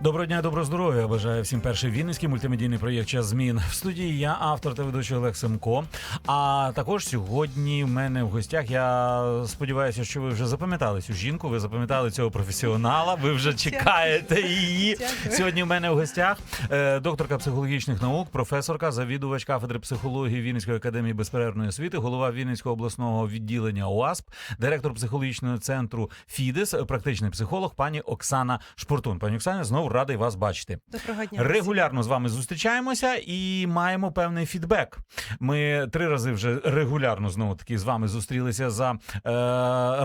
Доброго дня, доброго здоров'я. Бажаю всім перший вінницький мультимедійний проєкт Час змін. В студії я автор та ведучий Олег Семко. А також сьогодні в мене в гостях. Я сподіваюся, що ви вже запам'ятали цю жінку. Ви запам'ятали цього професіонала. Ви вже чекаєте її. Сьогодні в мене в гостях е, докторка психологічних наук, професорка, завідувач кафедри психології Вінницької академії безперервної освіти, голова Вінницького обласного відділення ОАСП, директор психологічного центру Фідес, практичний психолог, пані Оксана Шпортун. Пані Оксана, знову радий вас бачити. Доброго дня. Регулярно з вами зустрічаємося і маємо певний фідбек. Ми три рази вже регулярно знову таки з вами зустрілися за е,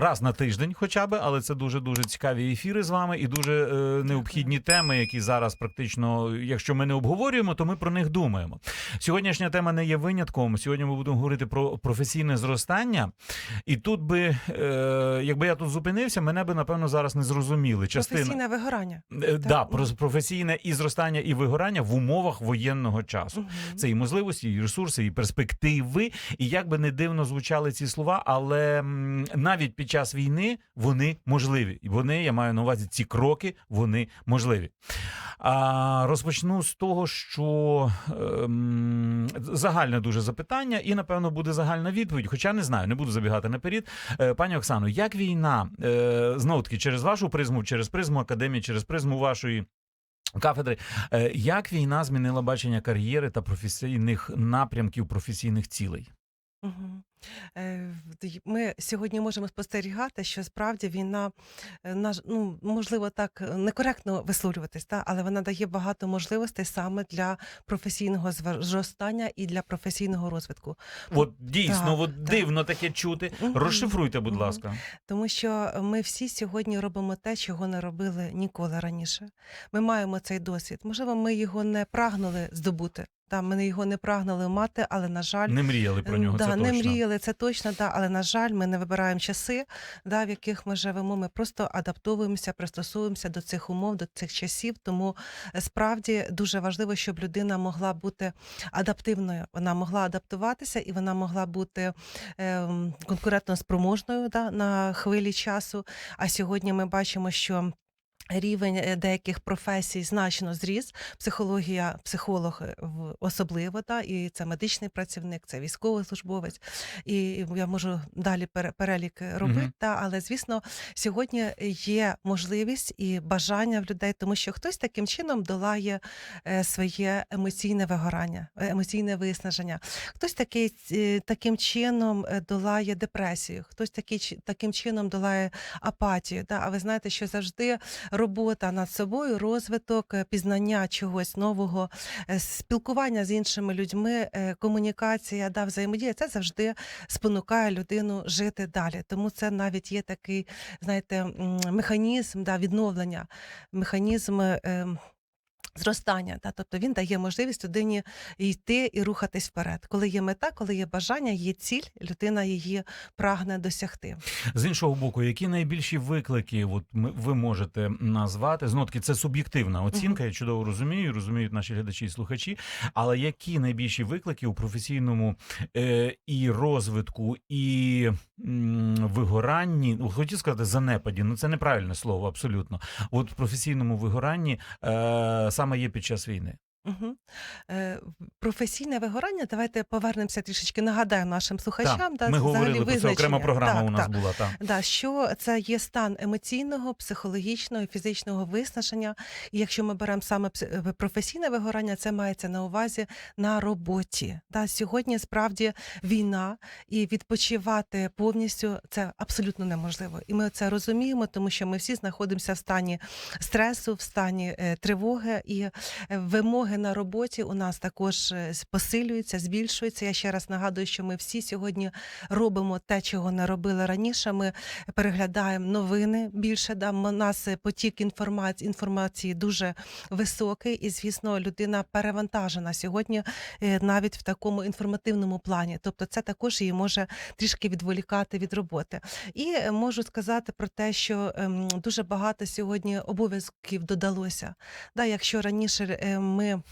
раз на тиждень, хоча би, але це дуже дуже цікаві ефіри з вами і дуже е, необхідні теми, які зараз практично, якщо ми не обговорюємо, то ми про них думаємо. Сьогоднішня тема не є винятком. Сьогодні ми будемо говорити про професійне зростання. І тут би, е, якби я тут зупинився, мене би напевно зараз не зрозуміли. Частина Професійне вигорання. Е, Да, професійне і зростання, і вигорання в умовах воєнного часу. Мгм. Це і можливості, і ресурси, і перспективи. І як би не дивно звучали ці слова, але навіть під час війни вони можливі. І вони, я маю на увазі, ці кроки вони можливі. А, розпочну з того, що ем, загальне дуже запитання, і напевно буде загальна відповідь. Хоча не знаю, не буду забігати наперед. Е, пані Оксано, як війна е, знову таки через вашу призму, через призму академії, через призму вашої. Кафедри, Е, як війна змінила бачення кар'єри та професійних напрямків професійних цілей? Мгм. Е, Ми сьогодні можемо спостерігати, що справді війна, е, наш- ну, можливо, так е, некоректно висловлюватись, та, але вона дає багато можливостей саме для професійного зростання і для професійного розвитку. От дійсно, Так, от так. дивно таке чути. Розшифруйте, будь ласка. Тому що ми всі сьогодні робимо те, чого не робили ніколи раніше. Ми маємо цей досвід. Можливо, ми його не прагнули здобути. Та, ми його не прагнули мати, але на жаль, Не мріяли про нього. Да, це не точно. мріяли, це точно, да, але на жаль, ми не вибираємо часи, да, в яких ми живемо. Ми просто адаптовуємося, пристосовуємося до цих умов, до цих часів. Тому е, справді дуже важливо, щоб людина могла бути адаптивною. Вона могла адаптуватися і вона могла бути ем, конкурентно спроможною да, на хвилі часу. А сьогодні ми бачимо, що. Рівень е, деяких професій значно зріс. Психологія, психолог е, особливо, та і це медичний працівник, це військовослужбовець. І я можу далі пере- перелік е, робити. Мгм. Та але звісно, сьогодні є можливість і бажання в людей, тому що хтось таким чином долає своє емоційне вигорання, емоційне виснаження. Хтось такий таким чином долає депресію, хтось такий таким чином долає апатію. Та а ви знаєте, що завжди робота над собою, розвиток, е, пізнання чогось нового, е, спілкування з іншими людьми, е, комунікація, да, взаємодія це завжди спонукає людину жити далі. Тому це навіть є такий, знаєте, механізм да, відновлення, механізм. Зростання, та тобто він дає можливість людині йти і рухатись вперед. Коли є мета, коли є бажання, є ціль, людина її прагне досягти. З іншого боку, які найбільші виклики от ви можете назвати? Знову це суб'єктивна оцінка. Я чудово розумію, розуміють наші глядачі і слухачі. Але які найбільші виклики у професійному е, і розвитку, і вигоранні? Ну, хотів сказати занепаді, ну це неправильне слово, абсолютно. От в професійному вигоранні е, саме є під час війни. Угу. Е, професійне вигорання. Давайте повернемося трішечки. Нагадаємо нашим слухачам. да, Ми взагалі говорили про це визначення. окрема програма. Так, у нас так. була так. Да, що це є стан емоційного, психологічного, і фізичного виснаження. І якщо ми беремо саме пс- е, професійне вигорання, це мається на увазі на роботі. Да, сьогодні справді війна і відпочивати повністю це абсолютно неможливо. І ми це розуміємо, тому що ми всі знаходимося в стані стресу, в стані е, тривоги і е, вимоги на роботі у нас також е, посилюються, збільшуються. Я ще раз нагадую, що ми всі сьогодні робимо те, чого не робили раніше. Ми переглядаємо новини більше. Да, у нас е, потік інформації, інформації дуже високий, і звісно, людина перевантажена сьогодні е, навіть в такому інформативному плані. Тобто, це також її може трішки відволікати від роботи. І можу сказати про те, що ем, дуже багато сьогодні обов'язків додалося. Да, якщо раніше ми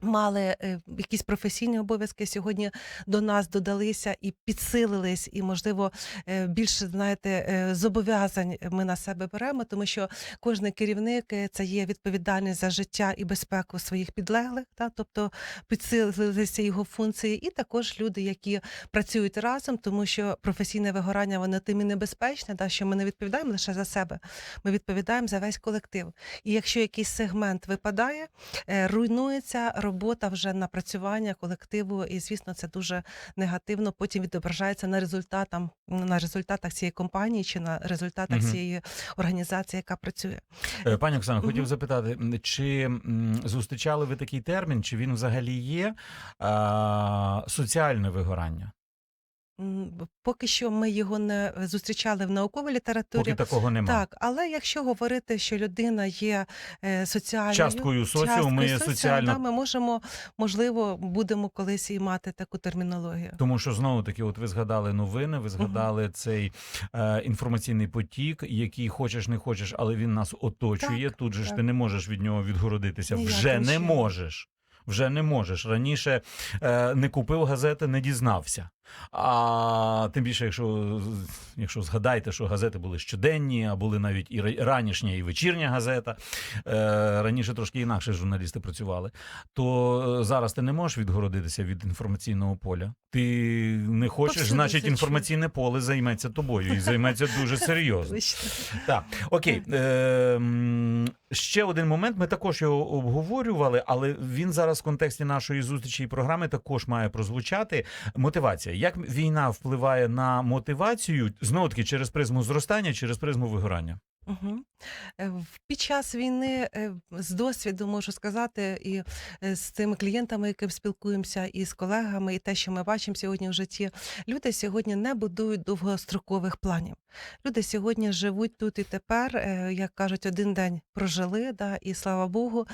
Мали е, якісь професійні обов'язки сьогодні до нас додалися і підсилились, і можливо е, більше знаєте е, зобов'язань ми на себе беремо, тому що кожен керівник це є відповідальність за життя і безпеку своїх підлеглих, та тобто підсилилися його функції, і також люди, які працюють разом, тому що професійне вигорання воно тим і небезпечне, та що ми не відповідаємо лише за себе, ми відповідаємо за весь колектив. І якщо якийсь сегмент випадає, руйнується робота вже напрацювання колективу, і звісно, це дуже негативно. Потім відображається на результатам на результатах цієї компанії чи на результатах угу. цієї організації, яка працює. Е, Пані Оксана, хотів Мгм. запитати, чи зустрічали ви такий термін, чи він взагалі є а, соціальне вигорання? М, Поки що ми його не зустрічали в науковій літературі. Поки такого немає. Так, але якщо говорити, що людина є е, соціальною Часткою соціуму часткою соціальна да, ми можемо, можливо, будемо колись і мати таку термінологію. Тому що знову таки, от ви згадали новини, ви згадали цей е, інформаційний потік, який хочеш не хочеш, але він нас оточує. Так, Тут же ж так. ти не можеш від нього відгородитися. Ніяким Вже не чином. можеш. Вже не можеш. Раніше е, не купив газети, не дізнався. А тим більше, якщо, якщо згадаєте, що газети були щоденні, а були навіть і ра- ранішня, і вечірня газета. Е, раніше трошки інакше журналісти працювали. То е, зараз ти не можеш відгородитися від інформаційного поля. Ти не хочеш, значить, інформаційне поле займеться тобою і займеться дуже серйозно. Так, окей. Е, ще один момент. Ми також його обговорювали, але він зараз в контексті нашої зустрічі і програми також має прозвучати. Мотивація. Як війна впливає на мотивацію знову таки через призму зростання, через призму вигорання? Угу. Під час війни е, з досвіду можу сказати, і е, з тими клієнтами, яким спілкуємося, і з колегами, і те, що ми бачимо сьогодні в житті, люди сьогодні не будують довгострокових планів. Люди сьогодні живуть тут і тепер, як кажуть, один день прожили, да, і слава Богу,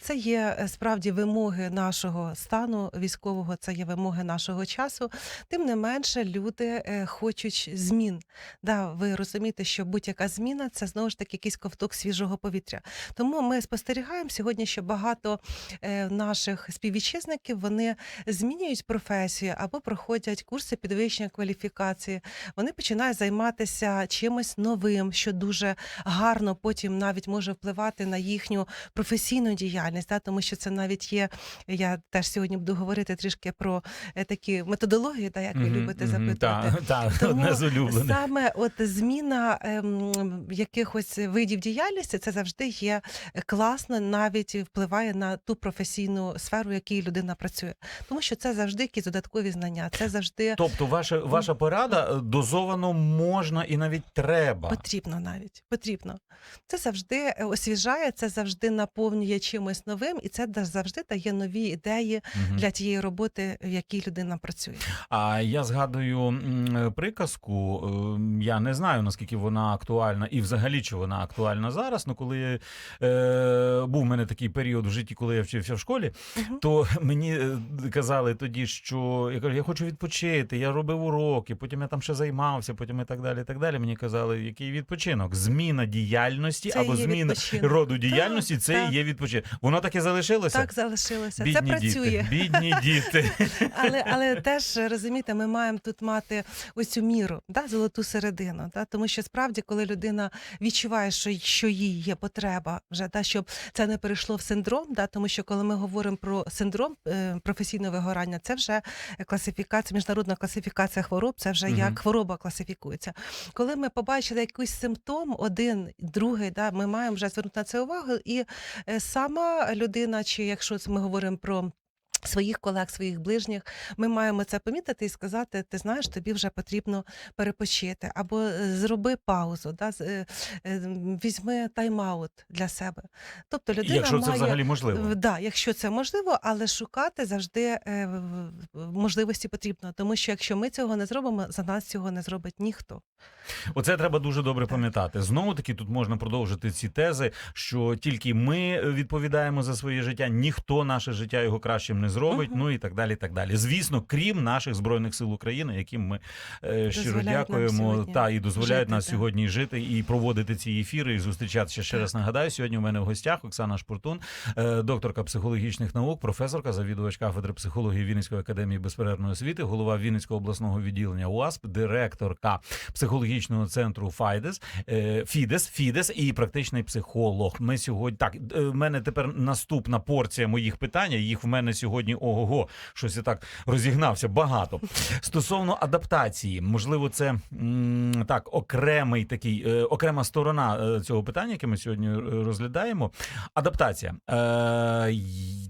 це є справді вимоги нашого стану військового, це є вимоги нашого часу. Тим не менше, люди хочуть змін. Да, ви розумієте, що будь-яка зміна це знову ж таки якийсь ковток свіжого повітря. Тому ми спостерігаємо сьогодні, що багато е, наших співвітчизників вони змінюють професію або проходять курси підвищення кваліфікації. Вони починають займатися чимось новим, що дуже гарно потім навіть може впливати на їхню професійну діяльність. Да? Тому що це навіть є. Я теж сьогодні буду говорити трішки про е, такі методології, да, як ви любите запитувати. Так, та, Тому одне з улюблених. Саме от зміна ем, якихось видів діяльності це завжди є класно, навіть впливає на ту професійну сферу, в якій людина працює. Тому що це завжди якісь додаткові знання, це завжди Тобто, ваша, ваша порада е, дозовано можна і навіть треба. потрібно навіть потрібно. Це завжди е, освіжає, це завжди наповнює чимось новим, і це завжди дає нові ідеї Мгм. для тієї роботи, в якій людина працює. А я згадую приказку. е, Я не знаю наскільки вона актуальна, і взагалі чи вона актуальна зараз. Ну коли е, був в мене такий період в житті, коли я вчився в школі, то мені е, казали тоді, що я кажу, я хочу відпочити. Я робив уроки, потім я там ще займався, потім і так далі. І так далі. Мені казали, який відпочинок? Зміна діяльності Це або зміна відпочинок. роду діяльності це так. є відпочинок. Воно так і залишилося. Так залишилося. Бідні це працює. діти, бідні діти. Але, але теж розумієте, ми маємо тут мати ось цю міру, да, золоту середину. Да, тому що справді, коли людина відчуває, що, що їй є потреба, вже да, щоб це не перейшло в синдром, да, тому що коли ми говоримо про синдром е, професійного вигорання, це вже класифікація, міжнародна класифікація хвороб, це вже Мгм. як хвороба класифікується. Коли ми побачили якийсь симптом, один, другий, да, ми маємо вже звернути на це увагу, і е, сама людина, чи якщо ми говоримо про своїх колег, своїх ближніх, ми маємо це помітити і сказати: ти знаєш, тобі вже потрібно перепочити, або е, зроби паузу, да, е, е, візьми тайм-аут для себе. Тобто людина Якщо це має взагалі можливо. Да, якщо це можливо, але шукати завжди можливості потрібно. Тому що якщо ми цього не зробимо, за нас цього не зробить ніхто. Оце треба дуже добре пам'ятати. Знову таки, тут можна продовжити ці тези, що тільки ми відповідаємо за своє життя, ніхто наше життя його кращим не зробить, ну і так далі. і так далі. Звісно, крім наших збройних сил України, яким ми е, щиро дякуємо та і дозволяють жити, нас сьогодні жити і проводити ці ефіри і зустрічатися. Ще раз нагадаю, сьогодні у мене в гостях Оксана Шпуртун, е, докторка психологічних наук, професорка, завідувач кафедри психології Вінницької академії безперервної освіти, голова Вінницького обласного відділення УАСП, директорка психологічного центру Файдес, е, Фідес, Фідес і практичний психолог. Ми сьогодні так. е, В мене тепер наступна порція моїх питань. Їх в мене сьогодні ого-го, щось я так розігнався. Багато стосовно адаптації, можливо, це так окремий такий е, окрема сторона е, цього питання, яке ми сьогодні е, розглядаємо. Адаптація.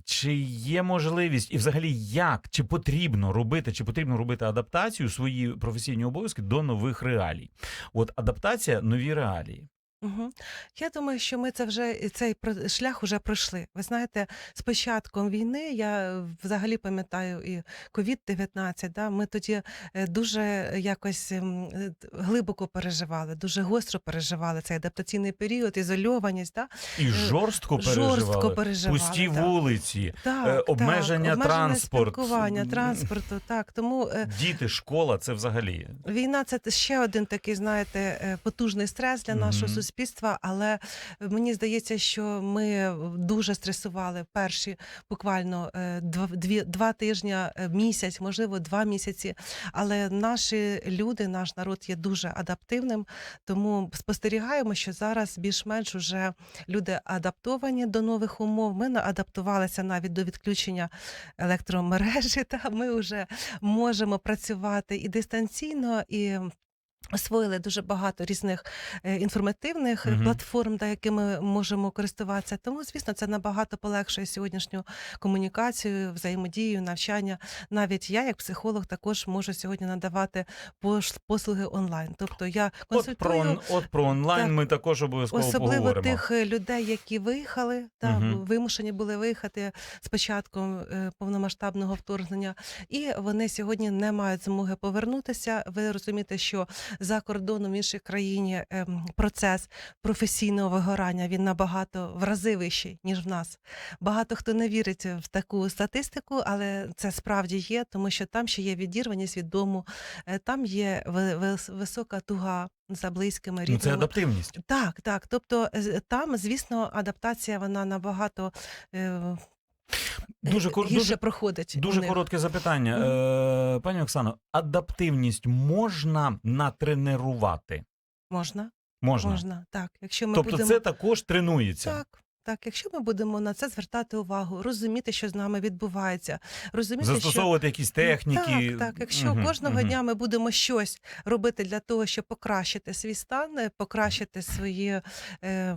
Чи є можливість, і взагалі як чи потрібно робити, чи потрібно робити адаптацію свої професійні обов'язки до нових реалій? От адаптація, нові реалії. Угу. Я думаю, що ми це вже цей про- шлях вже пройшли. Ви знаєте, з початком війни я взагалі пам'ятаю і COVID-19, да, ми тоді е, дуже якось ем, е, т- глибоко переживали, дуже гостро переживали цей адаптаційний період, ізольованість, да, І жорстко переживали. Е, жорстко переживали. Пусті да. вулиці, Так, е, так, обмеження транспорт. спілкування, М, транспорту. Так, тому е, діти, школа це взагалі. Війна це те- ще один такий, знаєте, е, потужний стрес для нашого Мгм. суспільства. Але мені здається, що ми дуже стресували перші буквально е, дві, два тижні, е, місяць, можливо, два місяці. Але наші люди, наш народ є дуже адаптивним. Тому спостерігаємо, що зараз більш-менш уже люди адаптовані до нових умов. Ми адаптувалися навіть до відключення електромережі. Та ми вже можемо працювати і дистанційно, і. Освоїли дуже багато різних е, інформативних Мгм. платформ, да, якими можемо користуватися. Тому, звісно, це набагато полегшує сьогоднішню комунікацію, взаємодію, навчання. Навіть я, як психолог, також можу сьогодні надавати послуги онлайн. Тобто я От про, он- от про онлайн Так. ми також обов'язково Особливо поговоримо. тих е, людей, які виїхали, та Мгм. вимушені були виїхати з початком повномасштабного вторгнення, і вони сьогодні не мають змоги повернутися. Ви розумієте, що за кордоном в іншій країні ем, процес професійного вигорання він набагато в рази вищий ніж в нас. Багато хто не вірить в таку статистику, але це справді є, тому що там ще є відірваність від дому, е, там є ви- висока туга за близькими Ну, це адаптивність. Так, так. Тобто там, звісно, адаптація вона набагато е, Дуже, дуже, проходить. дуже коротке запитання. Е, пані Оксано, адаптивність можна натренувати? Можна, Можна. можна. Так, якщо ми тобто будемо це також тренується. так. Так, якщо ми будемо на це звертати увагу, розуміти, що з нами відбувається, розуміти, що Застосовувати якісь техніки. Так, так. Якщо Мгм, кожного мгм. дня ми будемо щось робити для того, щоб покращити свій стан, е, покращити своє. Е,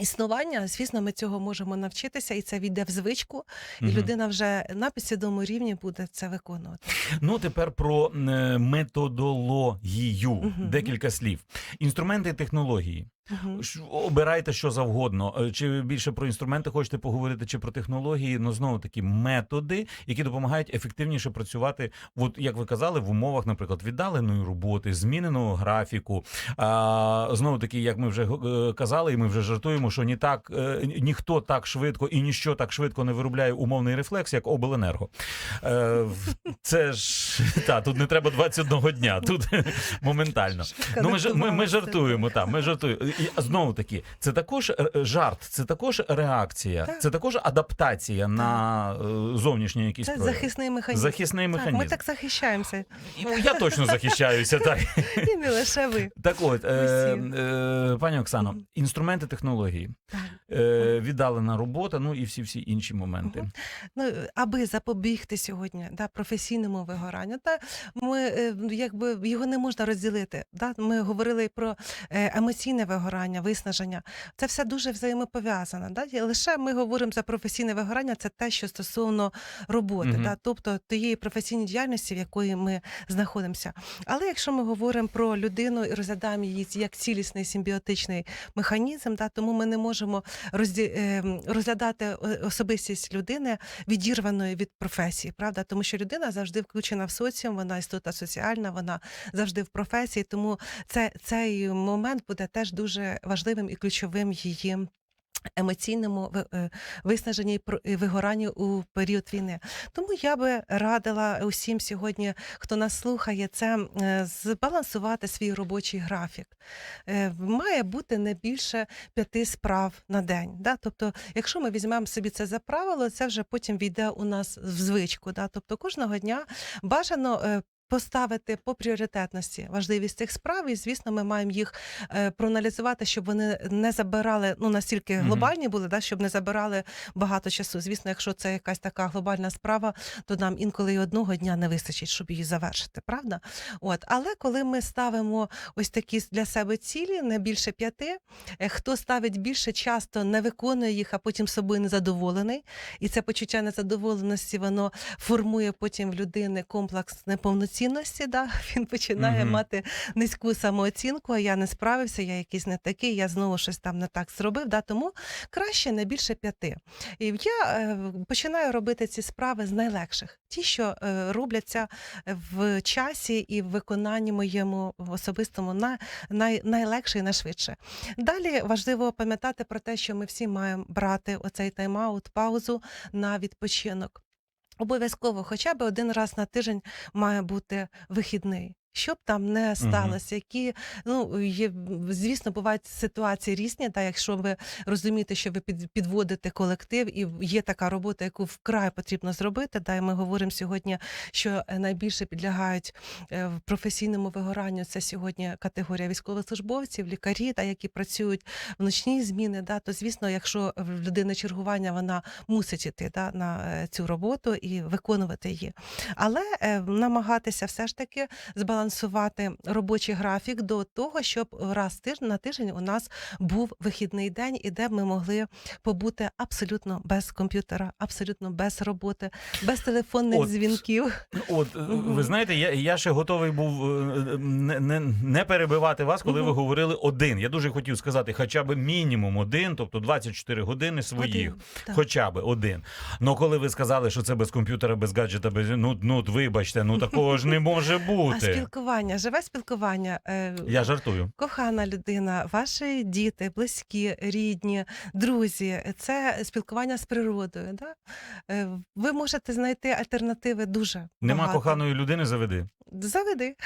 Існування, звісно, ми цього можемо навчитися, і це війде в звичку, і угу. людина вже на підсвідомому рівні буде це виконувати. Ну тепер про е, методологію. угу. Декілька слів. Інструменти технології. Обирайте що завгодно. Е, Чи більше про інструменти хочете поговорити, чи про технології? Ну знову таки методи, які допомагають ефективніше працювати, от як ви казали, в умовах, наприклад, віддаленої роботи, зміненого графіку. А, знову таки, як ми вже е, казали, і ми вже жартуємо, що ні так е, ніхто так швидко і ніщо так швидко не виробляє умовний рефлекс, як обленерго. Це ж та тут не треба 21 дня, тут моментально. Ну, ми, ми, ми жартуємо, так, ми жартуємо. І знову таки, це також е, жарт, це також реакція, Так. це також адаптація на е, зовнішній якийсь Це захисний механізм. Захисний Так, механізм. ми так захищаємося, Ну, Я точно захищаюся, так. і не лише ви. Так от, е, е, пані Оксано, інструменти технології, е, віддалена робота, ну і всі всі інші моменти. Мгм. Ну, аби запобігти сьогодні да, професійному вигоранню, та ми е, якби його не можна розділити. Да? Ми говорили про е, емоційне вигорання, виснаження. Це все дуже взаємопов'язано. Да? І лише ми говоримо за професійне вигорання, це те, що стосовно роботи, Мгм. да? тобто тієї професійної діяльності, в якої ми знаходимося. Але якщо ми говоримо про людину і розглядаємо її як цілісний симбіотичний механізм, да, тому ми не можемо розді... е, розглядати е, особистість людини відірваної від професії, правда? Тому що людина завжди включена в соціум, вона істота соціальна, вона завжди в професії. Тому це, цей момент буде теж дуже важливим і ключовим її емоційному е, виснаженні і вигоранні у період війни. Тому я би радила усім сьогодні, хто нас слухає, це е, збалансувати свій робочий графік. Е, Має бути не більше п'яти справ на день. Да? Тобто, якщо ми візьмемо собі це за правило, це вже потім війде у нас в звичку. Да? Тобто кожного дня бажано. Поставити по пріоритетності важливість цих справ, і звісно, ми маємо їх е, проаналізувати, щоб вони не забирали ну настільки глобальні були, да, щоб не забирали багато часу. Звісно, якщо це якась така глобальна справа, то нам інколи і одного дня не вистачить, щоб її завершити, правда? От, але коли ми ставимо ось такі для себе цілі, не більше п'яти, е, хто ставить більше, часто не виконує їх, а потім собою незадоволений. І це почуття незадоволеності воно формує потім в людини комплекс неповноцінності. Да? Він починає Мгм. мати низьку самооцінку, а я не справився, я якийсь не такий, я знову щось там не так зробив. Да? Тому краще не більше п'яти. І я е, починаю робити ці справи з найлегших, ті, що е, робляться в часі і в виконанні моєму особистому на, най, найлегше і найшвидше. Далі важливо пам'ятати про те, що ми всі маємо брати оцей тайм-аут, паузу на відпочинок. Обов'язково, хоча б один раз на тиждень має бути вихідний. Щоб там не сталося, які ну є, звісно, бувають ситуації різні. Та якщо ви розумієте, що ви під, підводите колектив, і є така робота, яку вкрай потрібно зробити. Да, і ми говоримо сьогодні, що е, найбільше підлягають е, в професійному вигоранню. Це сьогодні категорія військовослужбовців, лікарі, та які працюють в ночні зміни. Да, то звісно, якщо в людини чергування, вона мусить іти да, на е, цю роботу і виконувати її. Але намагатися все ж таки збалансувати робочий графік до того, щоб раз тиж- на тиждень у нас був вихідний день, і де б ми могли побути абсолютно без комп'ютера, абсолютно без роботи, без телефонних От. дзвінків. От е, ви знаєте, я, я ще готовий був е, не, не, не перебивати вас, коли ви говорили один. Я дуже хотів сказати, хоча б мінімум один, тобто 24 години своїх. Один. Хоча б один. Ну коли ви сказали, що це без комп'ютера, без гаджета, без ну, ну вибачте, ну такого ж не може А бути. Спілкування, живе спілкування. е, Я жартую. Кохана людина, ваші діти, близькі, рідні, друзі, це спілкування з природою. Да? Е, Ви можете знайти альтернативи дуже. Нема багато. коханої людини, заведи. Заведи.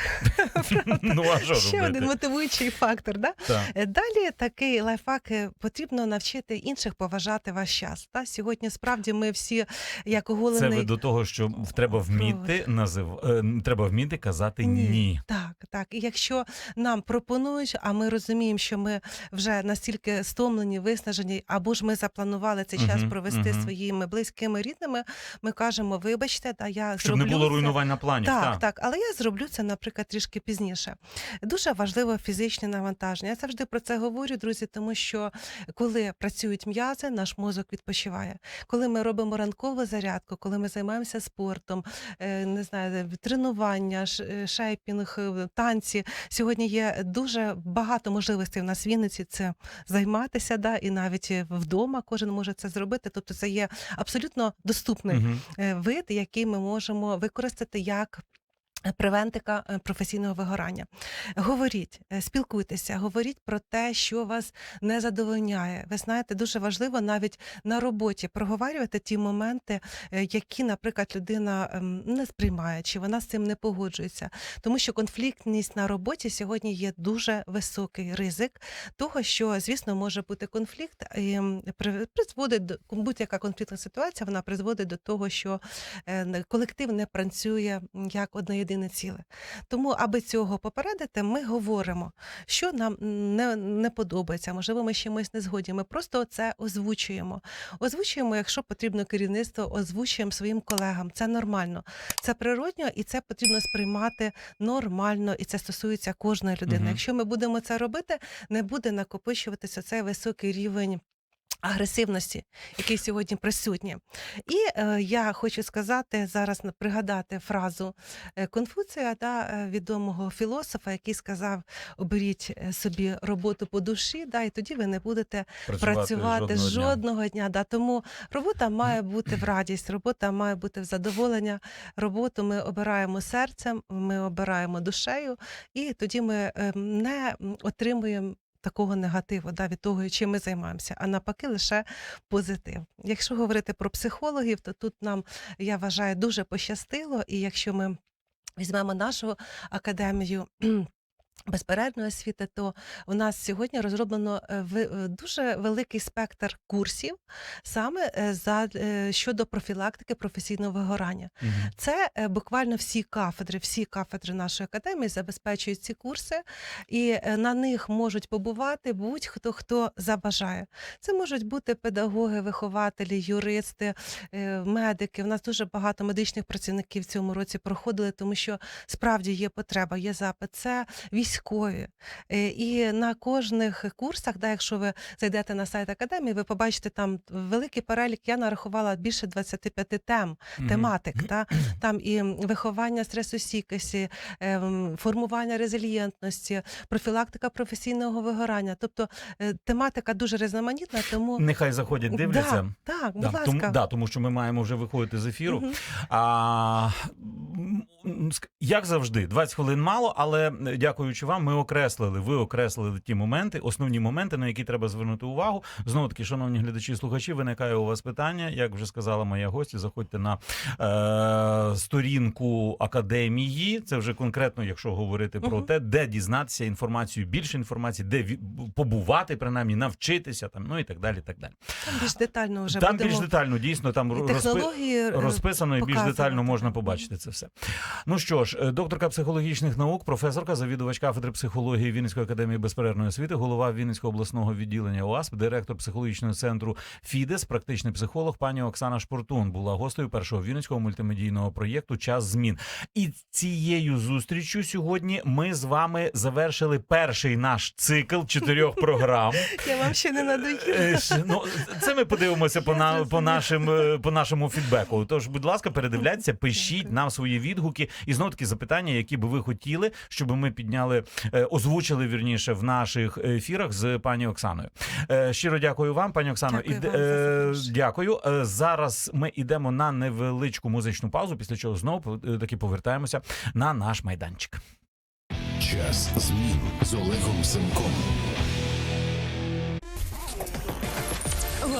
Ну а що Ще робити? один мотивуючий фактор. Да? Так. Е, Далі такий лайфхак потрібно навчити інших поважати ваш час. Та? Сьогодні справді ми всі, як Це ви до того, що треба вміти назив... треба вміти казати ні. Так, так. І якщо нам пропонують, а ми розуміємо, що ми вже настільки стомлені, виснажені, або ж ми запланували цей час Мгм, провести мгм. своїми близькими рідними, ми кажемо, вибачте, та я Щоб зроблю не було це». руйнувань на планів. Так, так. так, але я зроблю це, наприклад, трішки пізніше. Дуже важливо фізичне навантаження. Я завжди про це говорю, друзі, тому що коли працюють м'язи, наш мозок відпочиває. Коли ми робимо ранкову зарядку, коли ми займаємося спортом, е, не знаю, тренування, ш- е, е, танці. Сьогодні є дуже багато можливостей в нас в Вінниці це займатися, да, і навіть е, вдома кожен може це зробити. Тобто, це є абсолютно доступний е, вид, який ми можемо використати як. Превентика е, професійного вигорання. Говоріть, е, спілкуйтеся, говоріть про те, що вас не задовольняє. Ви знаєте, дуже важливо навіть на роботі проговорювати ті моменти, е, які, наприклад, людина ем, не сприймає, чи вона з цим не погоджується. Тому що конфліктність на роботі сьогодні є дуже високий ризик того, що, звісно, може бути конфлікт і призводить до будь-яка конфліктна ситуація, вона призводить до того, що колектив не працює як одне єдине ціле. Тому, аби цього попередити, ми говоримо, що нам не, не подобається. Можливо, ми з чимось не згодні. Ми просто це озвучуємо. Озвучуємо, якщо потрібно керівництво, озвучуємо своїм колегам. Це нормально, це природньо і це потрібно сприймати нормально, і це стосується кожної людини. Мгм. Якщо ми будемо це робити, не буде накопичуватися цей високий рівень. Агресивності, який сьогодні присутній. І е, я хочу сказати зараз пригадати фразу е, Конфуція, да, е, відомого філософа, який сказав: оберіть е, собі роботу по душі, да, і тоді ви не будете працювати жодного жодного, дня. дня. Да. Тому робота має бути в радість, робота має бути в задоволення. Роботу ми обираємо серцем, ми обираємо душею, і тоді ми ем, не отримуємо. Такого негативу, да, від того, чим ми займаємося, а навпаки, лише позитив. Якщо говорити про психологів, то тут нам я вважаю дуже пощастило, і якщо ми візьмемо нашу академію. Безперервної освіти, то у нас сьогодні розроблено е, е, дуже великий спектр курсів саме е, за щодо профілактики професійного вигорання. Мгм. Це буквально всі кафедри, всі кафедри нашої академії забезпечують ці курси, і на них можуть побувати будь-хто хто забажає. Це можуть бути педагоги, вихователі, юристи, медики. У нас дуже багато медичних працівників в цьому році проходили, тому що справді є потреба, є запит. Це військові. Е, І на кожних курсах, да, якщо ви зайдете на сайт академії, ви побачите там великий перелік. Я нарахувала більше 25 тем тематик. Та? Там і виховання стресостійкості, ем, формування резильєнтності, профілактика професійного вигорання. Тобто е, тематика дуже різноманітна, тому Нехай заходять, дивляться. Да, так, будь Да, ласка. тому, да, тому що ми маємо вже виходити з ефіру. А, м, м, ск- як завжди, 20 хвилин мало, але дякуючи вам, ми окреслили, ви окреслили ті моменти, основні моменти, на які треба звернути увагу. Знову таки, шановні глядачі і слухачі, виникає у вас питання. Як вже сказала моя гостя, заходьте на е, сторінку академії. Це вже конкретно, якщо говорити про те, де дізнатися інформацію, більше інформації, де побувати, принаймні навчитися там, ну і так далі. Так далі. Там більш детально вже там будемо більш детально, дійсно, там і розпи... е, розписано і більш детально можна побачити це все. Ну що ж, е, докторка психологічних наук, професорка, завідувач кафедри психології Вінницької академії безперервної освіти, голова Вінницького обласного відділення ОАСП, директор психологічного центру ФІДЕС, практичний психолог пані Оксана Шпортун була гостею першого вінницького мультимедійного проєкту Час змін. І цією зустрічю сьогодні ми з вами завершили перший наш цикл чотирьох програм. Я вам ще не надоїла. Е, Ну, це ми подивимося по, на, по, нашим, е, по нашому фідбеку. Тож, будь ласка, передивляйтеся, пишіть нам свої відгуки і знову таки запитання, які би ви хотіли, щоб ми підняли, е, озвучили вірніше в наших ефірах з пані Оксаною. Е, Щиро дякую вам, пані Оксано. Дякую Іде- вам е. Дякую. Е, Зараз ми йдемо на невеличку музичну паузу, після чого знову таки повертаємося на наш майданчик. Час змін з Олегом Семком.